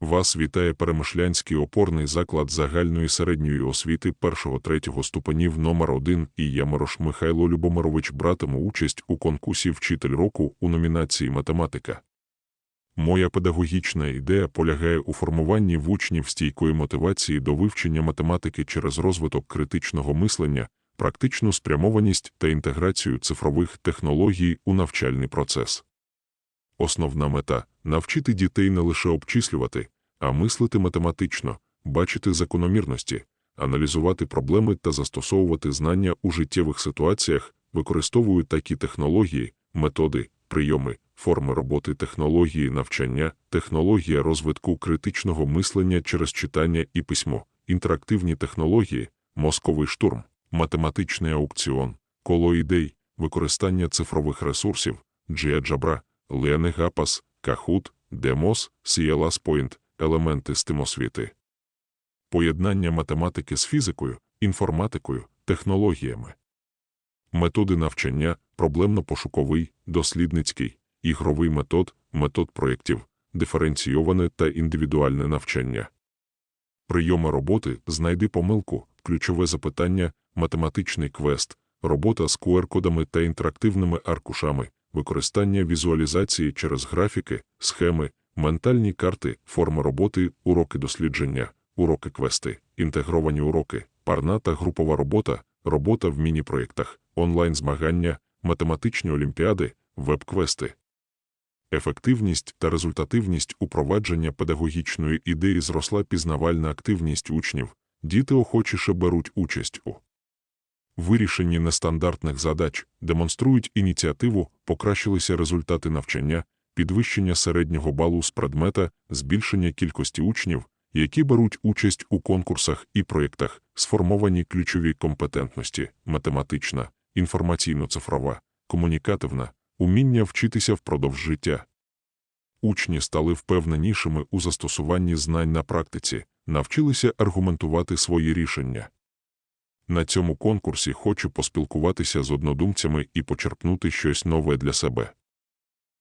Вас вітає Перемишлянський опорний заклад загальної середньої освіти першого-третього ступенів номер 1 і я Морош Михайло Любомирович братиму участь у конкурсі «Вчитель року» у номінації «Математика». Моя педагогічна ідея полягає у формуванні в учнів стійкої мотивації до вивчення математики через розвиток критичного мислення, практичну спрямованість та інтеграцію цифрових технологій у навчальний процес. Основна мета – навчити дітей не лише обчислювати, а мислити математично, бачити закономірності, аналізувати проблеми та застосовувати знання у життєвих ситуаціях, використовують такі технології, методи, прийоми, форми роботи технології навчання, технологія розвитку критичного мислення через читання і письмо, інтерактивні технології, мозковий штурм, математичний аукціон, коло ідей, використання цифрових ресурсів, GeoGebra, Kahoot, Demos, CLS Point, елементи стимосвіти. Поєднання математики з фізикою, інформатикою, технологіями. Методи навчання, проблемно-пошуковий, дослідницький, ігровий метод, метод проєктів, диференційоване та індивідуальне навчання. Прийоми роботи знайди помилку, ключове запитання, математичний квест, робота з QR-кодами та інтерактивними аркушами, використання візуалізації через графіки, схеми, ментальні карти, форми роботи, уроки дослідження, уроки квести, інтегровані уроки, парна та групова робота, робота в міні-проєктах, онлайн-змагання, математичні олімпіади, веб-квести. Ефективність та результативність упровадження педагогічної ідеї зросла пізнавальна активність учнів, діти охочіше беруть участь у вирішенні нестандартних задач, демонструють ініціативу, покращилися результати навчання, підвищення середнього балу з предмета, збільшення кількості учнів, які беруть участь у конкурсах і проєктах, сформовані ключові компетентності, математична, інформаційно-цифрова, комунікативна, уміння вчитися впродовж життя. Учні стали впевненішими у застосуванні знань на практиці, навчилися аргументувати свої рішення. На цьому конкурсі хочу поспілкуватися з однодумцями і почерпнути щось нове для себе.